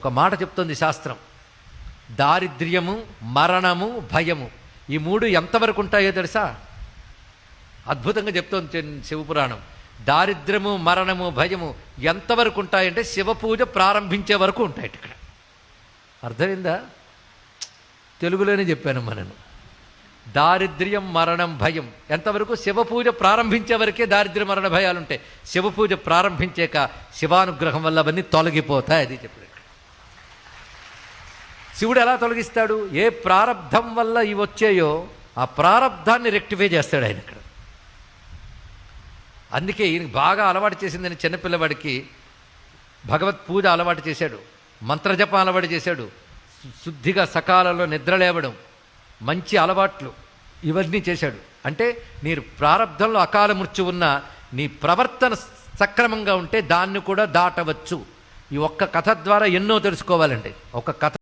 ఒక మాట చెప్తుంది శాస్త్రం. దారిద్ర్యము మరణము భయము ఈ మూడు ఎంతవరకు ఉంటాయో తెలుసా? అద్భుతంగా చెప్తోంది శివపురాణం దారిద్ర్యము మరణము భయము ఎంతవరకు ఉంటాయంటే శివ పూజ ప్రారంభించే వరకు ఉంటాయి ఇక్కడ. అర్థమైందా? తెలుగులోనే చెప్పాను మనను దారిద్ర్యం మరణం భయం ఎంతవరకు శివపూజ ప్రారంభించే వరకే దారిద్ర్య మరణ భయాలు ఉంటాయి శివ పూజ ప్రారంభించాక శివానుగ్రహం వల్ల అవన్నీ తొలగిపోతాయి అది చెప్పాడు శివుడు ఎలా తొలగిస్తాడు? ఏ ప్రారంధం వల్ల ఇవి వచ్చాయో ఆ ప్రారంధాన్ని రెక్టిఫై చేస్తాడు ఆయన ఇక్కడ. అందుకే ఈయన బాగా అలవాటు చేసిందని చిన్నపిల్లవాడికి భగవత్ పూజ అలవాటు చేశాడు. మంత్రజపం అలవాటు చేశాడు. శుద్ధిగా సకాలంలో నిద్ర లేవడం మంచి అలవాట్లు ఇవన్నీ చేశాడు. అంటే మీరు ప్రారంధంలో అకాల మృత్యు ఉన్న నీ ప్రవర్తన సక్రమంగా ఉంటే దాన్ని కూడా దాటవచ్చు. ఈ ఒక్క కథ ద్వారా ఎన్నో తెలుసుకోవాలండి. ఒక కథ